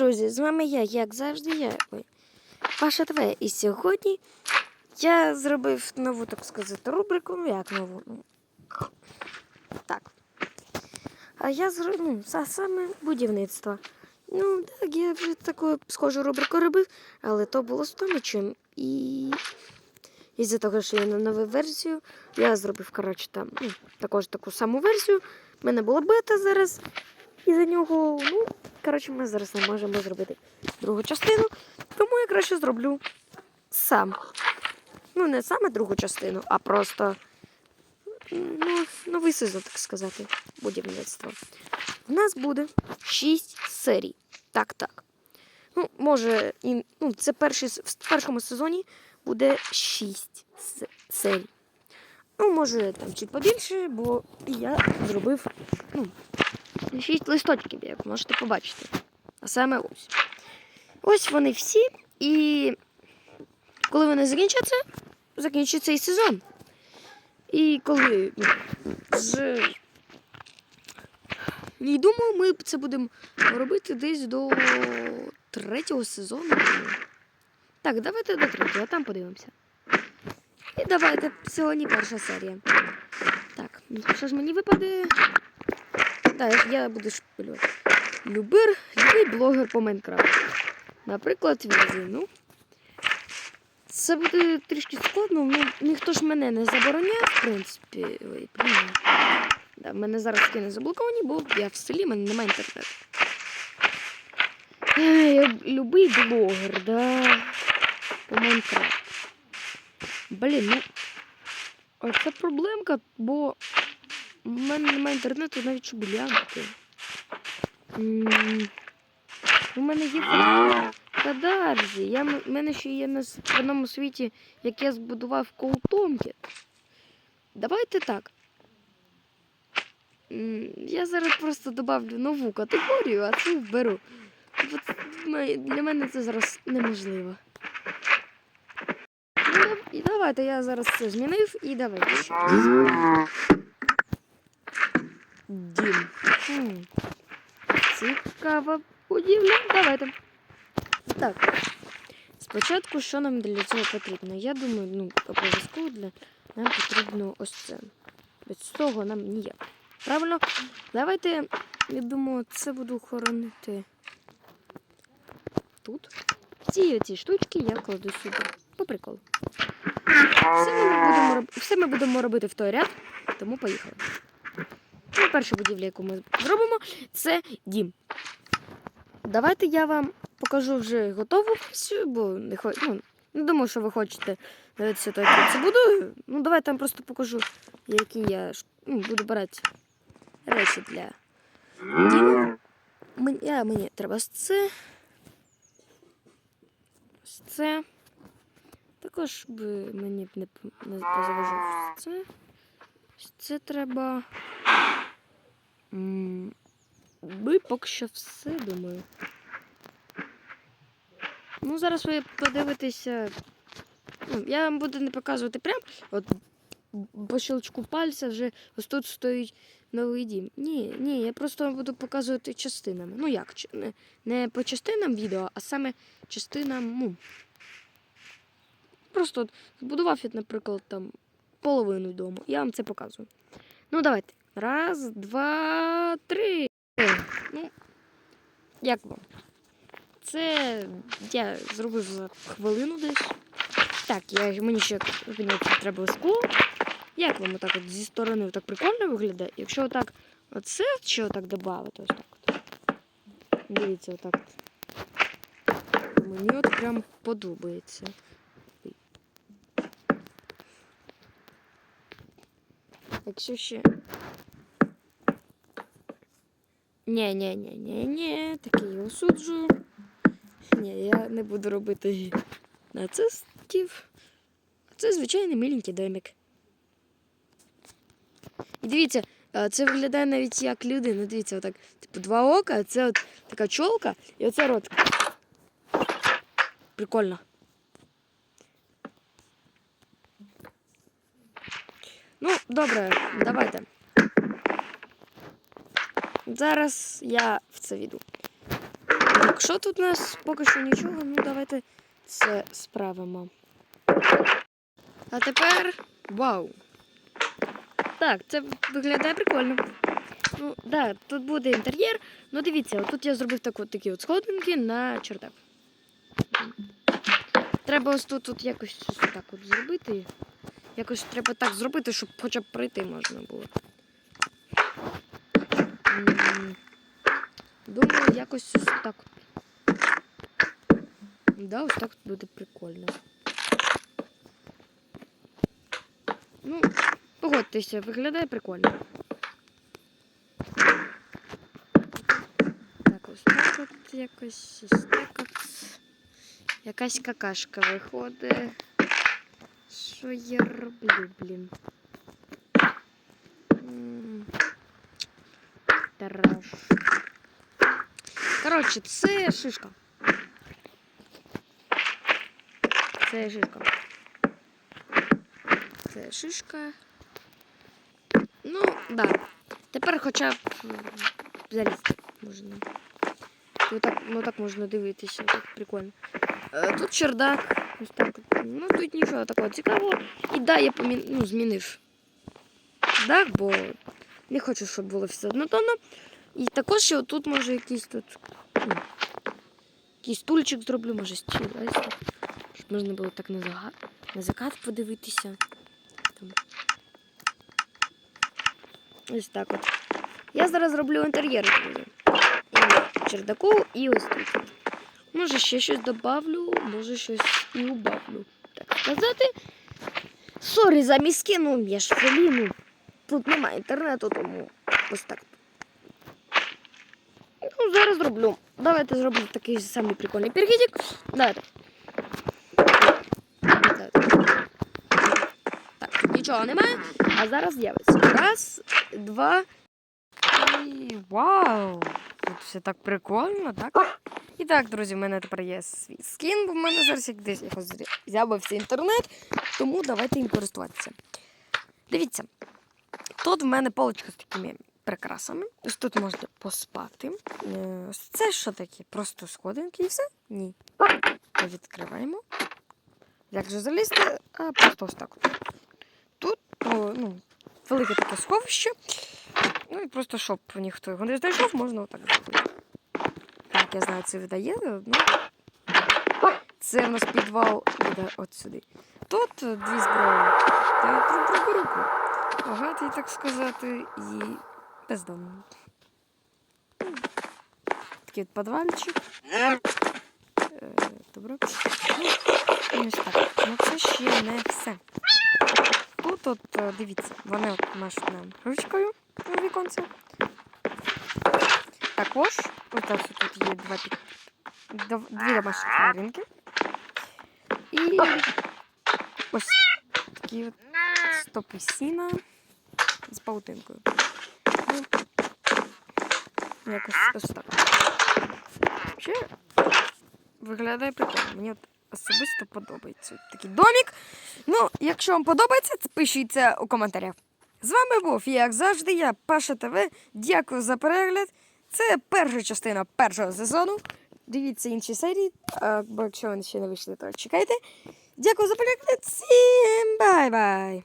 друзі, з вами я, як завжди, я. Ой. Паша ТВ. І сьогодні я зробив нову, так сказати, рубрику. Ну, як нову? Ну, так. А я зробив ну, саме будівництво. Ну, так, я вже таку схожу рубрику робив, але то було з Томичем. І із-за того, що я на нову версію, я зробив, коротше, там ну, також таку саму версію. У мене була бета зараз. І за нього, ну, коротше, ми зараз не можемо зробити другу частину. Тому я краще зроблю сам. Ну, не саме другу частину, а просто ну, новий сезон, так сказати, будівництва. У нас буде 6 серій. Так, так. Ну, може, і, ну, це перший, в першому сезоні буде 6 серій. Ну, може, там чуть побільше, бо я зробив ну, шість листочків, як можете побачити. А саме ось. Ось вони всі. І коли вони закінчаться, закінчиться і сезон. І коли ну, з... І думаю, ми це будемо робити десь до третього сезону. Так, давайте до третього, там подивимося. І давайте сьогодні перша серія. Так, ну, що ж мені випаде? Так, я буду шпилювати. Любир, любий блогер по Майнкрафту. Наприклад, Візі. Ну, це буде трішки складно, ну ніхто ж мене не забороняє, в принципі. Ой. Да, мене зараз скини заблоковані, бо я в селі, мене немає інтернету. Е, я Любий блогер, да. По Майнкрафту. Блін, ну. Оце проблемка, бо у мене немає інтернету навіть щоб глянути. У мене є Кадарзі. Я, м- мене ще є на одному світі, як я збудував колтонки. Давайте так. Я зараз просто добавлю нову категорію, а цю вберу. Для мене це зараз неможливо. Ну, і давайте я зараз це змінив і давайте. Дім. Хм. Цікава будівля. Давайте. Так. Спочатку, що нам для цього потрібно? Я думаю, ну, обов'язково для нам потрібно ось це. Без цього нам ніяк. Правильно? Давайте, я думаю, це буду хоронити тут. Ці штучки я кладу сюди. По приколу. Все ми, будемо, все ми будемо робити в той ряд, тому поїхали. Перша будівля, яку ми зробимо, це дім. Давайте я вам покажу вже готову версію, бо не, хо... ну, не думаю, що ви хочете дивитися, то я це буду. Ну, давайте я вам просто покажу, які я ну, буду брати речі для діму. Мені, а, мені треба ось це. Ось це. Також би мені б не, не позаважав це. Це треба. М, поки що все, думаю. Ну, зараз ви подивитеся. Ну, я вам буду не показувати прям. От по щелчку пальця вже ось тут стоїть новий дім. Ні, ні, я просто вам буду показувати частинами. Ну як, не, не по частинам відео, а саме частинам. Ну, просто от збудував я, наприклад, там половину дому. Я вам це показую. Ну, давайте. Раз, два, три. Ну, як вам? Це я зробив за хвилину десь. Так, я, мені ще треба скло. Як вам отак от зі сторони так прикольно виглядає? Якщо отак оце ще отак додати, ось так. Дивіться, отак. от. Мені от прям подобається. Якщо ще. Ні, ні, ні, ні, ні, такий я осуджую. Ні, я не буду робити нацистів. Це звичайний миленький домик. І дивіться, це виглядає навіть як людина. Дивіться, отак, типу, два ока, це от така чолка і оце рот. Прикольно. Ну, добре, давайте. Зараз я в це віду. Так, Так, що тут у нас поки що нічого, ну давайте це справимо. А тепер. Вау! Так, це виглядає прикольно. Ну, да, тут буде інтер'єр. Ну дивіться, тут я зробив таку, такі от сходинки на чердак. Треба ось тут, тут якось ось так от зробити. Якось треба так зробити, щоб хоча б пройти можна було. Думаю, якось ось так. Да, ось так буде прикольно. Ну, погодьтеся, виглядає прикольно. Так, ось так от якось, ось так от. Якась какашка виходить. Що я роблю, блін? М, Тараш. Коротше, це шишка. Це шишка. Це шишка. Ну, да. Тепер хоча б м, залізти можна. Ну так, ну так можна дивитися, так прикольно. Е, Тут чердак. Ось так. от. Ну тут нічого такого цікавого. І да, я помін... ну, змінив дах, бо не хочу, щоб було все однотонно. І також ще тут може якийсь тут. ну, Якийсь стульчик зроблю, може стіл. Щоб можна було так на закат, на закат подивитися. Там. Ось так от. Я зараз зроблю інтер'єр. І чердаку, і ось тут. Може ще щось добавлю, може щось і убавлю. Так сказати. Сорі за мізки, ну я ж філі, ну тут немає інтернету, тому ось так. Ну, зараз зроблю. Давайте зроблю такий самий прикольний перехідик. Давайте. Давайте. Так, нічого немає. А зараз з'явиться. Раз, два. І вау! Тут все так прикольно, так? І так, друзі, в мене тепер є свій скін, бо в мене зараз як десь якось з'явився інтернет, тому давайте їм користуватися. Дивіться, тут в мене полочка з такими прикрасами. Ось тут можна поспати. Е, це що таке? Просто сходинки і все? Ні. Відкриваємо. Як же залізти? А просто ось так. Тут ну, велике таке сховище. Ну і просто, щоб ніхто його не знайшов, можна отак зробити. Так, я знаю, це видає. Ну, це в нас підвал іде от сюди. Тут е, дві зброї. Та про другу руку. Багатий, так сказати, і бездомний. Такий от підвальчик. Е, Добре. Ну, ось так. Ну це ще не все. Тут от, е, дивіться, вони от машуть нам ручкою у віконце. Також ось тут є два дві домашні тваринки. І ось такі от стопи сіна з паутинкою. Ну, якось ось так. Ще виглядає прикольно. Мені от особисто подобається такий домик. Ну, якщо вам подобається, пишіть це у коментарях. З вами був, як завжди, я Паша ТВ. Дякую за перегляд. Це перша частина першого сезону. Дивіться інші серії, бо якщо вони ще не вийшли, то чекайте. Дякую за перегляд. Всім бай-бай!